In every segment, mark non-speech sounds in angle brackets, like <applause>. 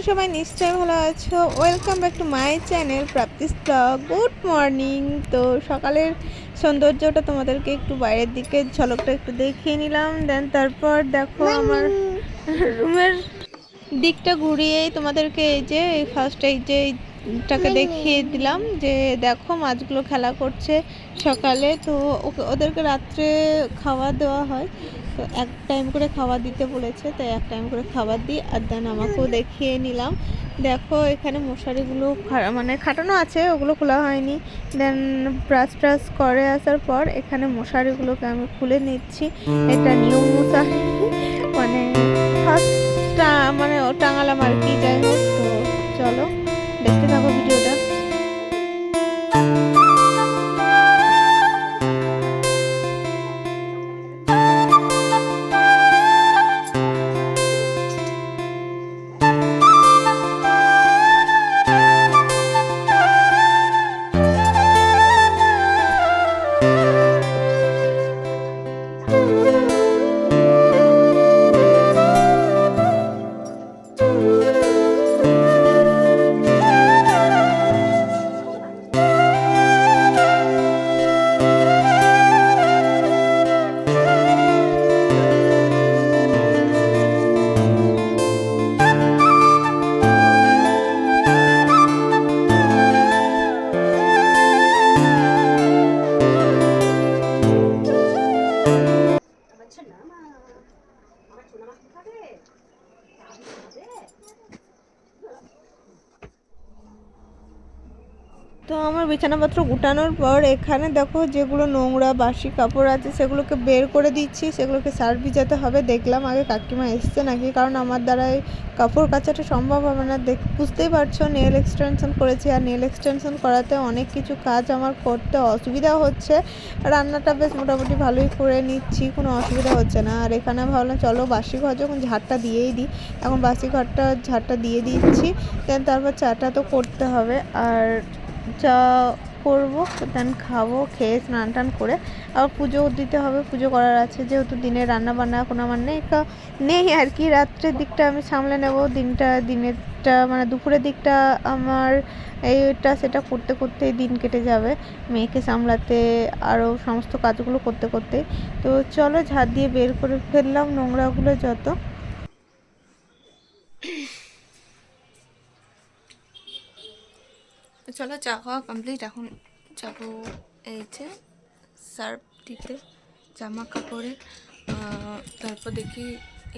তোমরা সবাই নিশ্চয়ই ভালো আছো। Welcome back to my channel Prapti's vlog good morning তো সকালের সৌন্দর্যটা তোমাদেরকে একটু বাইরের দিকে ঝলকটা একটু দেখিয়ে নিলাম। দেন তারপর দেখো আমার রুমের দিকটা ঘুরিয়েই তোমাদেরকে এই যে এই ফার্স্ট এই যে টাকে দেখিয়ে দিলাম যে দেখো মাছগুলো খেলা করছে সকালে। তো ওদেরকে রাত্রে খাওয়া দেওয়া হয়। তো এক টাইম করে খাবার দিতে বলেছে, তাই এক টাইম করে খাবার দিই আর দেন আমাকেও দেখিয়ে নিলাম। দেখো এখানে মশারিগুলো মানে খাটানো আছে, ওগুলো খোলা হয়নি। দেন ব্রাশ ট্রাশ করে আসার পর এখানে মশারিগুলোকে আমি খুলে নিচ্ছি। এটা নিউ মশারি মানে ফার্স্ট মানে টাঙালাম আর কি, যাই হোক, তো চলো দেখতে থাকো ভিডিওটা বিছানাপত্র গুটানোর পর এখানে দেখো যেগুলো নোংরা বাসি কাপড় আছে সেগুলোকে বের করে দিচ্ছি, সেগুলোকে সার ভিজাতে হবে। দেখলাম আগে কাকিমা এসছে নাকি, কারণ আমার দ্বারাই কাপড় কাচাটা সম্ভব হবে না। দেখ, বুঝতেই পারছ নেল এক্সটেনশন করেছি আর নেল এক্সটেনশন করাতে অনেক কিছু কাজ আমার করতে অসুবিধা হচ্ছে। রান্নাটা বেশ মোটামুটি ভালোই করে নিচ্ছি, কোনো অসুবিধা হচ্ছে না। আর এখানে ভাবলাম চলো বাসি ঘর যখন ঝাড়টা দিয়েই দিই, এখন বাসি ঘরটা ঝাড়টা দিয়ে দিচ্ছি। দেন তারপর চাটা তো করতে হবে। আর চা করব দেন খাব, খেয়ে স্নান টান করে। আবার পুজো দিতে হবে, পুজো করার আছে, যেহেতু দিনে রান্না বান্না এখন আমার নেই নেই আর কি। রাত্রের দিকটা আমি সামলে নেব, দিনটা, দিনেরটা মানে দুপুরের দিকটা আমার এইটা, সেটা করতে করতেই দিন কেটে যাবে। মেয়েকে সামলাতে আরও সমস্ত কাজগুলো করতে করতে তো চলো ঝাড় দিয়ে বের করে ফেললাম নোংরাগুলো যত তো চলো চা খাওয়া কমপ্লিট এখন যাব এই যে সার্ফ দিতে জামা কাপড়ের আহ, তারপর দেখি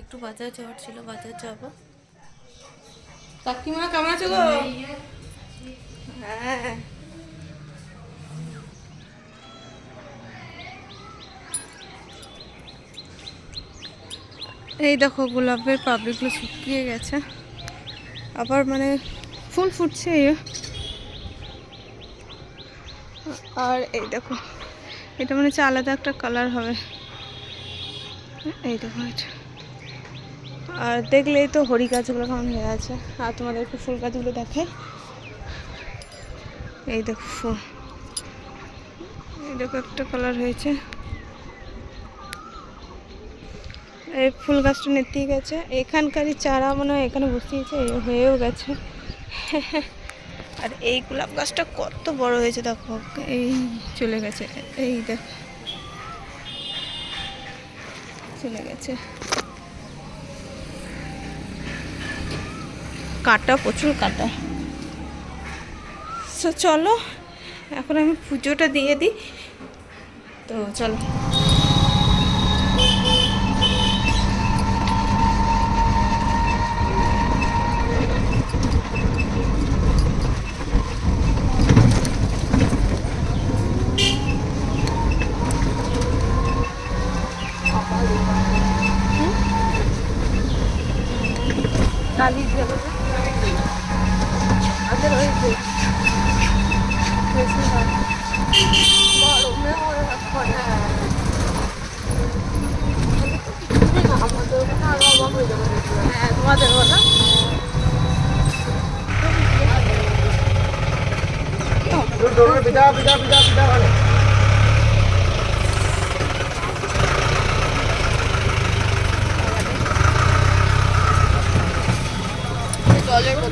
একটু বাজার যাওয়ার ছিল বাজার যাব। কাকিমা কেমন আছো গো? হ্যাঁ। এই দেখো গোলাপের পাবলিকগুলো শুকিয়ে গেছে। আবার মানে ফুল ফুটছে আর এই দেখো, এটা মনে হচ্ছে আলাদা একটা কালার হবে। এই দেখো এটা। আর দেখলেই তো হরি গাছগুলো কেমন হয়ে আছে। আর তোমাদেরকে ফুল গাছগুলো দেখে। এই দেখো ফুল। এই দেখো একটা কালার হয়েছে। এই ফুল গাছটা নেতিয়ে গেছে। এখানকারই চারা মনে হয় এখানে বসিয়েছে হয়েও গেছে। <laughs> আর এই গোলাপ গাছটা কত বড় হয়েছে দেখো। এই চলে গেছে, এই দেখো। চলে গেছে। কাটা, প্রচুর কাটা। তো চলো, এখন আমি পুজোটা দিয়ে দিই। তো চলো। কালি হয় ওরা করে আমাদের ওখানে আরও অভাব হয়ে যাবে হ্যাঁ তোমাদের ওখানে পিঠা পিঠা পিঠা পিঠা ভালো চলো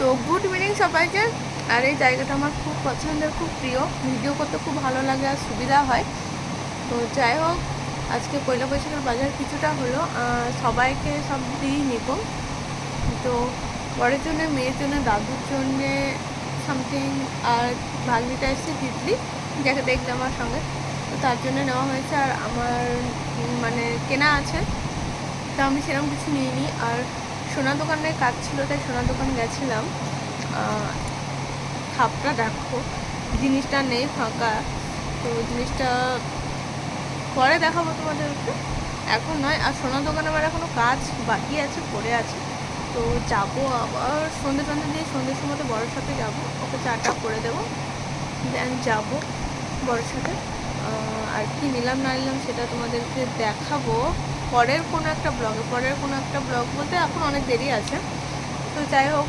তো গুড ইভিনিং সবাইকে। আর এই জায়গাটা আমার খুব পছন্দের, খুব প্রিয়। ভিডিও করতে খুব ভালো লাগে আর সুবিধা হয়। তো যাই হোক, আজকে পয়লা বৈশাখের বাজার কিছুটা হলো সবাইকে সব দিয়েই নিব। তো বরের জন্য, মেয়ের জন্য, দাদুর জন্যে সামথিং আর ভাগ্নিটা এসছে তিতলি, যাকে দেখলে আমার সঙ্গে। তো তার জন্য নেওয়া হয়েছে, আর আমার মানে কেনা আছে। তা আমি সেরকম কিছু নিইনি, আর সোনার দোকানে কাজ ছিল, তাই সোনার দোকান গেছিলাম। খাপটা দেখো, জিনিসটা নেই ফাঁকা। তো জিনিসটা পরে দেখাবো তোমাদেরকে এখন নয়, আর সোনার দোকানে আমার এখনও কাজ বাকি আছে, পড়ে আছে। তো যাব আবার সন্ধ্যে সন্ধ্যে দিয়ে সন্ধ্যের সময় বড়োর সাথে যাব। ওকে চাটা করে দেবো দেন যাব বড়োর সাথে। আর কি নিলাম না নিলাম সেটা তোমাদেরকে দেখাবো। পরের কোনো একটা ব্লগে পরের কোনো একটা ব্লগ বলতে এখন অনেক দেরি আছে। তো যাই হোক,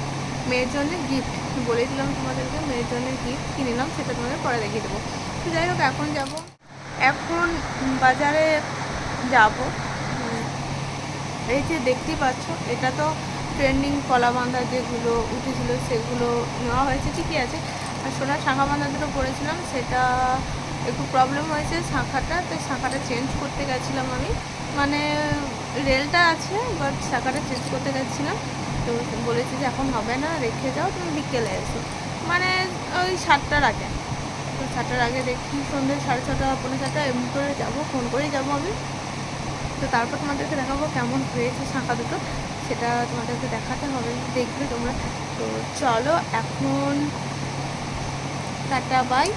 মেয়ের জন্য গিফট বলে দিলাম তোমাদেরকে, মেয়ের জন্য গিফট কিনে নিলাম সেটা তোমাদের পরে দেখিয়ে দেবো। তো যাই হোক, এখন যাব। এখন বাজারে যাব। এই যে দেখতেই পাচ্ছ, এটা তো ট্রেন্ডিং কলা বাঁধা যেগুলো উঠেছিল, সেগুলো নেওয়া হয়েছে, ঠিকই আছে। আর সোনার শাঁখা বাঁধা দুটো পড়েছিলাম, সেটা একটু প্রবলেম হয়েছে শাঁখাটা, তো শাঁখাটা চেঞ্জ করতে গেছিলাম আমি। মানে রেলটা আছে বাট শাঁখাটা চেঞ্জ করতে গেছিলাম। তো বলেছি যে এখন হবে না, রেখে যাও, তুমি বিকেলে এসো। মানে ওই সাতটার আগে। তো সাতটার আগে দেখি সন্ধ্যে সাড়ে ছটা, পৌনে সাতটা, এমনি করে যাব ফোন করেই যাব আমি। তো তারপর তোমাদেরকে দেখাবো কেমন হয়েছে শাঁখা দুটো। সেটা তোমাদেরকে দেখাতে হবে, দেখবে তোমরা। তো চলো, এখন টাটা বাই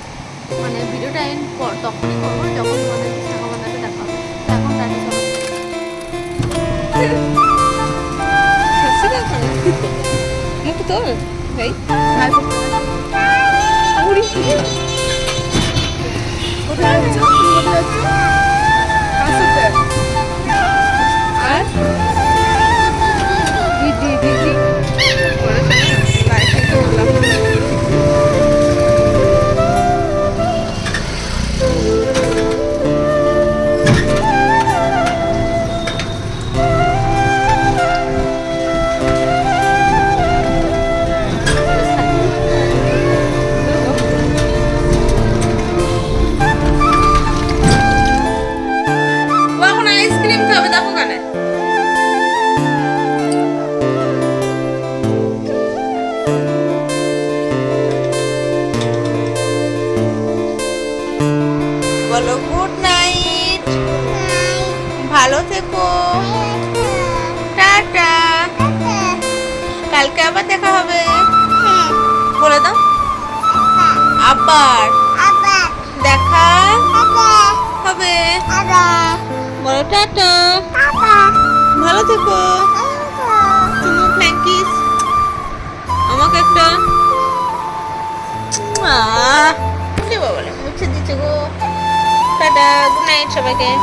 মানে ভিডিওটা এন্ড পর তখনই করব যখন তোমাদেরকে শাঁখা বাঁধাতে দেখাবো এখন তাকে মুখ তোল ভাই। কোথায়? ভালো থেকো। টাটা। কালকে আবার দেখা হবে। বলে দাও। আবার। দেখা হবে। বলো টাটা। ভালো থেকো। চুমু ফ্ল্যাঙ্কিস আমাকে একটা বলে মুছে দিচ্ছে গো। টাটা গুড নাইট সবাইকে।